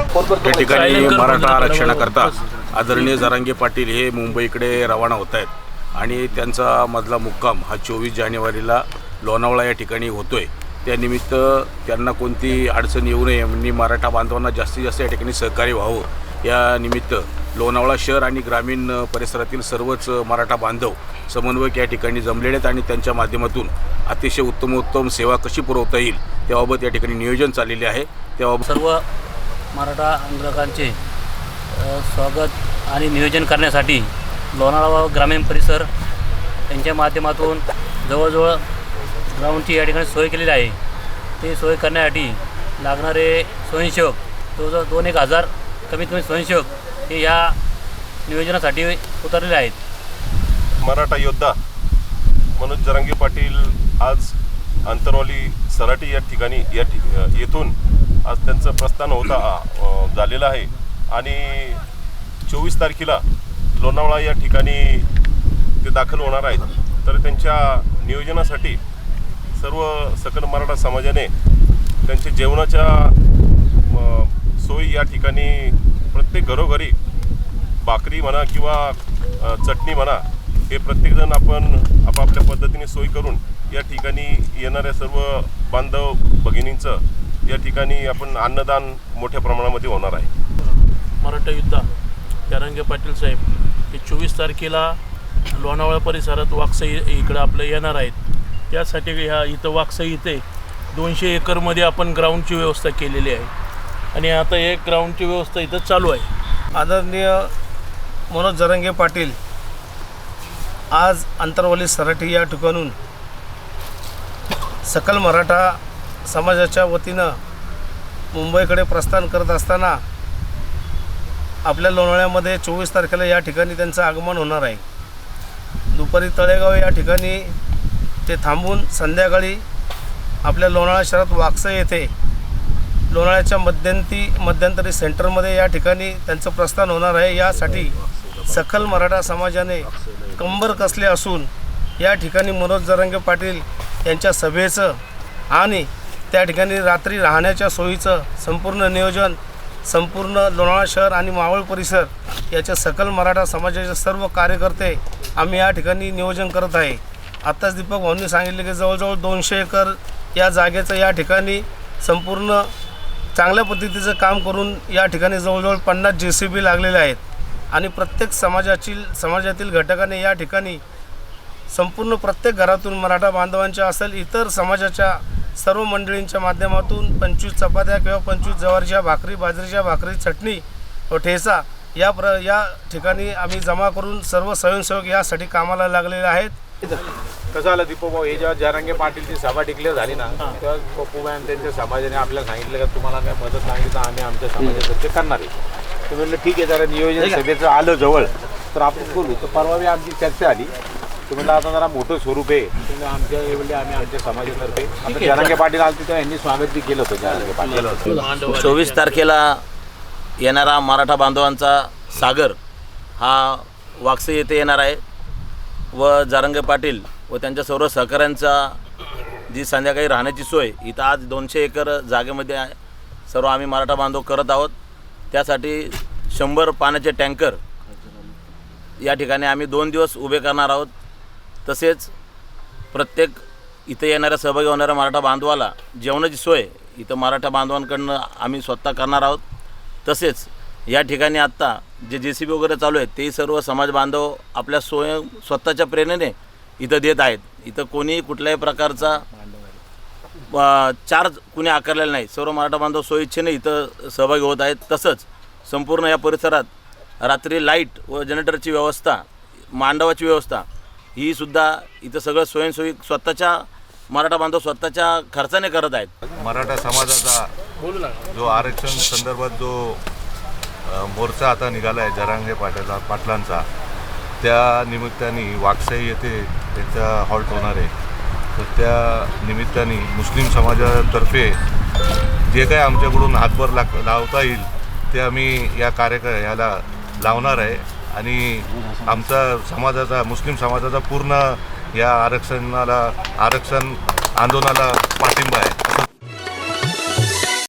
या ठिकाणी मराठा आरक्षणाकरता आदरणीय जरांगे पाटील हे मुंबईकडे रवाना होत आहेत. आणि त्यांचा मधला मुक्काम हा चोवीस जानेवारीला लोणावळा या ठिकाणी होतोय. त्यानिमित्त त्यांना कोणती अडचण येऊ नये यांनी मराठा बांधवांना जास्तीत जास्त या ठिकाणी सहकार्य व्हावं. या निमित्त लोणावळा शहर आणि ग्रामीण परिसरातील सर्वच मराठा बांधव समन्वयक या ठिकाणी जमलेले आहेत आणि त्यांच्या माध्यमातून अतिशय उत्तमोत्तम सेवा कशी पुरवता येईल त्याबाबत या ठिकाणी नियोजन चाललेले आहे. त्याबाबत सर्व मराठा आंदोलकांचे स्वागत आणि नियोजन करण्यासाठी लोणावळा ग्रामीण परिसर यांच्या माध्यमातून जवळजवळ ग्राउंडची या ठिकाणी सोय केलेली आहे. ते सोय करण्यासाठी लागणारे स्वयंसेवक जवळजवळ दोन एक हजार कमीत कमी स्वयंसेवक हे या नियोजनासाठी उतरलेले आहेत. मराठा योद्धा मनोज जरांगे पाटील आज अंतरवाली सराटी या ठिकाणी या ठि येथून आज त्यांचं प्रस्थान होता झालेलं आहे. आणि चोवीस तारखेला लोणावळा या ठिकाणी ते दाखल होणार आहेत. तर त्यांच्या नियोजनासाठी सर्व सकल मराठा समाजाने त्यांच्या जेवणाच्या सोयी या ठिकाणी प्रत्येक घरोघरी भाकरी म्हणा किंवा चटणी म्हणा हे प्रत्येकजण आपण आपापल्या पद्धतीने सोय करून या ठिकाणी येणाऱ्या सर्व बांधव भगिनींचं या ठिकाणी आपण अन्नदान मोठ्या प्रमाणामध्ये होणार आहे. मराठा युद्धा. जरांगे पाटील साहेब हे चोवीस तारखेला लोणावळा परिसरात वाकसाई इकडं आपलं येणार आहेत. त्यासाठी ह्या इथं वाकसाई इथे दोनशे एकरमध्ये आपण ग्राउंडची व्यवस्था केलेली आहे. आणि आता एक ग्राउंडची व्यवस्था इथं चालू आहे. आदरणीय मनोज जरंगे पाटील आज अंतरवली सराठी या ठिकाणून सकल मराठा समाजाच्या वतीनं मुंबईकडे प्रस्थान करत असताना आपल्या लोणावळ्यामध्ये चोवीस तारखेला या ठिकाणी त्यांचं आगमन होणार आहे. दुपारी तळेगाव या ठिकाणी ते थांबून संध्याकाळी आपल्या लोणाळा शहरात वाकसा येथे लोणाळ्याच्या मध्यंती मध्यंतरी सेंटरमध्ये या ठिकाणी त्यांचं प्रस्थान होणार आहे. यासाठी सखल मराठा समाजाने कंबर कसले असून या ठिकाणी मनोज जरंगे पाटील यांच्या सभेचं आणि त्या ठिकाणी रात्री राहण्याच्या सोयीचं संपूर्ण नियोजन संपूर्ण लोणावळा शहर आणि मावळ परिसर याच्या सकल मराठा समाजाचे सर्व कार्यकर्ते आम्ही या ठिकाणी नियोजन करत आहे. आत्ताच दीपक भाऊंनी सांगितले की जवळजवळ दोनशे एकर या जागेचं या ठिकाणी संपूर्ण चांगल्या पद्धतीचं काम करून या ठिकाणी जवळजवळ पन्नास जे सी बी लागलेले आहेत. आणि प्रत्येक समाजाची समाजातील घटकाने या ठिकाणी संपूर्ण प्रत्येक घरातून मराठा बांधवांच्या असेल इतर समाजाच्या सर्व मंडळींच्या माध्यमातून पंचवीस चपात्या किंवा पंचवीस जवारीच्या भाकरी बाजरीच्या भाकरी चटणी व ठेचा या प्र या ठिकाणी आम्ही जमा करून सर्व स्वयंसेवक यासाठी कामाला लागलेले आहेत. कसं झालं दीपभाऊ हे जेव्हा जरांगे पाटीलची सभा डिक्लेअर झाली ना तेव्हा पप्पूबाई आणि त्यांच्या समाजाने आपल्याला सांगितलं का तुम्हाला काय मदत सांगितलं आम्ही आमच्या समाजातर्फे करणार आहे. म्हणलं ठीक आहे जरा नियोजन सभेचं आलं जवळ तर आपण बोलू. तर परवा आमची चर्चा आली. तर म्हणलं आता जरा मोठं स्वरूप आहे. आमच्या एवढे आम्ही आमच्या समाजातर्फे. आता जरांगे पाटील आलते तेव्हा यांनी स्वागत बी केलं होतं जरांगे पाटील. चोवीस तारखेला येणारा मराठा बांधवांचा सागर हा वाकसे येथे येणार आहे. व जारंगे पाटील व त्यांच्या सर्व सहकाऱ्यांचा जी संध्याकाळी राहण्याची सोय इथं आज दोनशे एकर जागेमध्ये आहे. सर्व आम्ही मराठा बांधव करत आहोत. त्यासाठी शंभर पाण्याचे टँकर या ठिकाणी आम्ही दोन दिवस उभे करणार आहोत. तसेच प्रत्येक इथं येणाऱ्या सहभागी होणाऱ्या मराठा बांधवाला जेवणाची सोय इथं मराठा बांधवांकडनं आम्ही स्वतः करणार आहोत. तसेच या ठिकाणी आत्ता जे जे सी बी वगैरे चालू आहेत तेही सर्व समाज बांधव आपल्या सोय स्वतःच्या प्रेरणेने इथं देत आहेत. इथं कोणीही कुठल्याही प्रकारचा चार्ज कुणी आकारलेला नाही. सर्व मराठा बांधव सोयीच्छेने इथं सहभागी होत आहेत. तसंच संपूर्ण या परिसरात रात्री लाइट व जनरेटरची व्यवस्था मांडवाची व्यवस्था ही सुद्धा इथं सगळं स्वयंसेवी स्वतःच्या मराठा बांधव स्वतःच्या खर्चाने करत आहेत. मराठा समाजाचा जो आरक्षण संदर्भात जो मोर्चा आता निघाला आहे जरांगे पाटला पाटलांचा त्या निमित्ताने वाकसाई येथे त्यांचा हॉल्ट होणार आहे. तर त्या निमित्ताने मुस्लिम समाजातर्फे जे काय आमच्याकडून हातभर लाग लावता येईल ते आम्ही या कार्यक्र याला लावणार आहे. आणि आमचा समाजाचा मुस्लिम समाजाचा पूर्ण या आरक्षणाला आरक्षण आंदोलनाला पाठिंबा आहे.